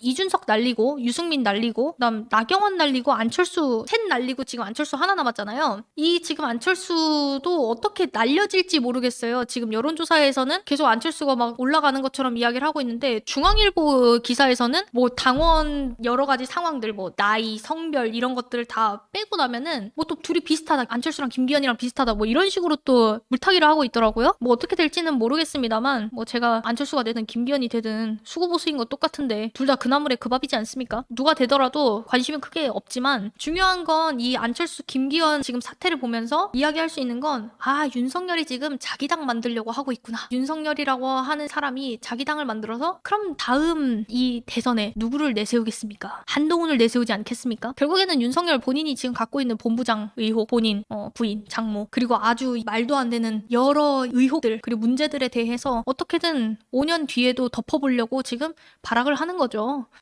이준석 날리고 유승민 날리고 그다음 나경원 날리고 안철수 셋 날리고 지금 안철수 하나 남았잖아요. 이 지금 안철수도 어떻게 날려질지 모르겠어요. 지금 여론조사에서는 계속 안철수가 막 올라가는 것처럼 이야기를 하고 있는데 중앙일보 기사에서는 뭐 당원 여러 가지 상황들 뭐 나이, 성별 이런 것들을 다 빼고 나면은 뭐 또 둘이 비슷하다. 안철수랑 김기현이랑 비슷하다. 뭐 이런 식으로 또 물타기를 하고 있더라고요. 뭐 어떻게 될지는 모르겠습니다만 뭐 제가 안철수가 되든 김기현이 되든 수구보수인 거 똑같은데 둘 다 그 나물에 그 밥이지 않습니까? 누가 되더라도 관심은 크게 없지만 중요한 건 이 안철수 김기현 지금 사태를 보면서 이야기할 수 있는 건 아 윤석열이 지금 자기 당 만들려고 하고 있구나. 윤석열이라고 하는 사람이 자기 당을 만들어서 그럼 다음 이 대선에 누구를 내세우겠습니까? 한동훈을 내세우지 않겠습니까? 결국에는 윤석열 본인이 지금 갖고 있는 본부장 의혹, 본인, 어, 부인, 장모 그리고 아주 말도 안 되는 여러 의혹들 그리고 문제들에 대해서 어떻게든 5년 뒤에도 덮어보려고 지금 발악을 하는 거죠.